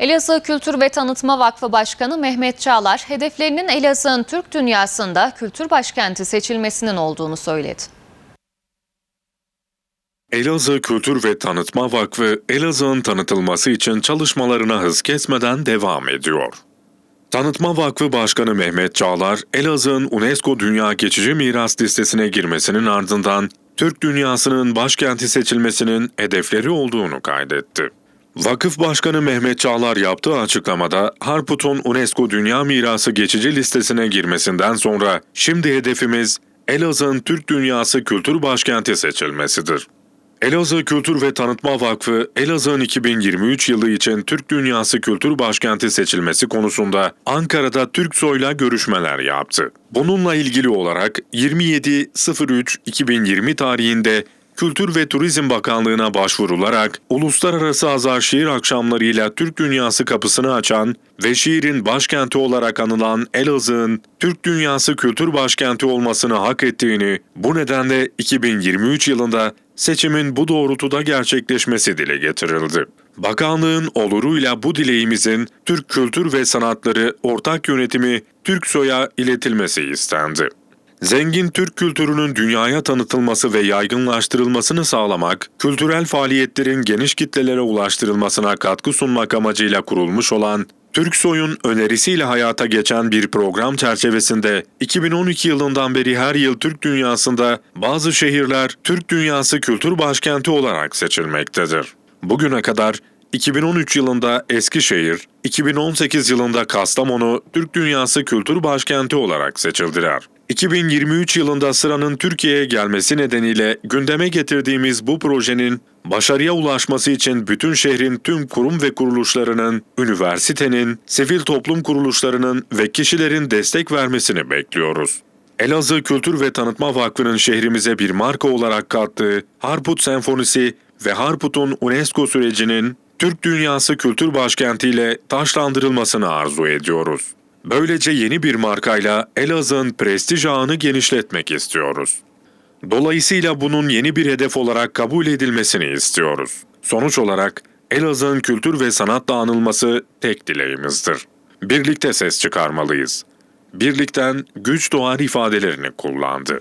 Elazığ Kültür ve Tanıtma Vakfı Başkanı Mehmet Çağlar, hedeflerinin Elazığ'ın Türk dünyasında kültür başkenti seçilmesinin olduğunu söyledi. Elazığ Kültür ve Tanıtma Vakfı, Elazığ'ın tanıtılması için çalışmalarına hız kesmeden devam ediyor. Tanıtma Vakfı Başkanı Mehmet Çağlar, Elazığ'ın UNESCO Dünya Geçici Miras listesine girmesinin ardından Türk dünyasının başkenti seçilmesinin hedefleri olduğunu kaydetti. Vakıf Başkanı Mehmet Çağlar yaptığı açıklamada Harput'un UNESCO Dünya Mirası geçici listesine girmesinden sonra şimdi hedefimiz Elazığ'ın Türk Dünyası Kültür Başkenti seçilmesidir. Elazığ Kültür ve Tanıtma Vakfı, Elazığ'ın 2023 yılı için Türk Dünyası Kültür Başkenti seçilmesi konusunda Ankara'da Türksoy'la görüşmeler yaptı. Bununla ilgili olarak 27.03.2020 tarihinde Kültür ve Turizm Bakanlığı'na başvurularak uluslararası azar şiir akşamlarıyla Türk dünyası kapısını açan ve şiirin başkenti olarak anılan Elazığ'ın Türk dünyası kültür başkenti olmasını hak ettiğini, bu nedenle 2023 yılında seçimin bu doğrultuda gerçekleşmesi dile getirildi. Bakanlığın oluruyla bu dileğimizin Türk Kültür ve Sanatları Ortak Yönetimi Türksoy'a iletilmesi istendi. Zengin Türk kültürünün dünyaya tanıtılması ve yaygınlaştırılmasını sağlamak, kültürel faaliyetlerin geniş kitlelere ulaştırılmasına katkı sunmak amacıyla kurulmuş olan Türksoy'un önerisiyle hayata geçen bir program çerçevesinde 2012 yılından beri her yıl Türk dünyasında bazı şehirler Türk Dünyası Kültür Başkenti olarak seçilmektedir. Bugüne kadar 2013 yılında Eskişehir, 2018 yılında Kastamonu Türk Dünyası Kültür Başkenti olarak seçildiler. 2023 yılında sıranın Türkiye'ye gelmesi nedeniyle gündeme getirdiğimiz bu projenin başarıya ulaşması için bütün şehrin tüm kurum ve kuruluşlarının, üniversitenin, sivil toplum kuruluşlarının ve kişilerin destek vermesini bekliyoruz. Elazığ Kültür ve Tanıtma Vakfı'nın şehrimize bir marka olarak kattığı Harput Senfonisi ve Harput'un UNESCO sürecinin Türk Dünyası Kültür Başkenti ile taşlandırılmasını arzu ediyoruz. Böylece yeni bir markayla Elazığ'ın prestij ağını genişletmek istiyoruz. Dolayısıyla bunun yeni bir hedef olarak kabul edilmesini istiyoruz. Sonuç olarak Elazığ'ın kültür ve sanatla anılması tek dileğimizdir. Birlikte ses çıkarmalıyız. Birlikten güç doğar ifadelerini kullandı.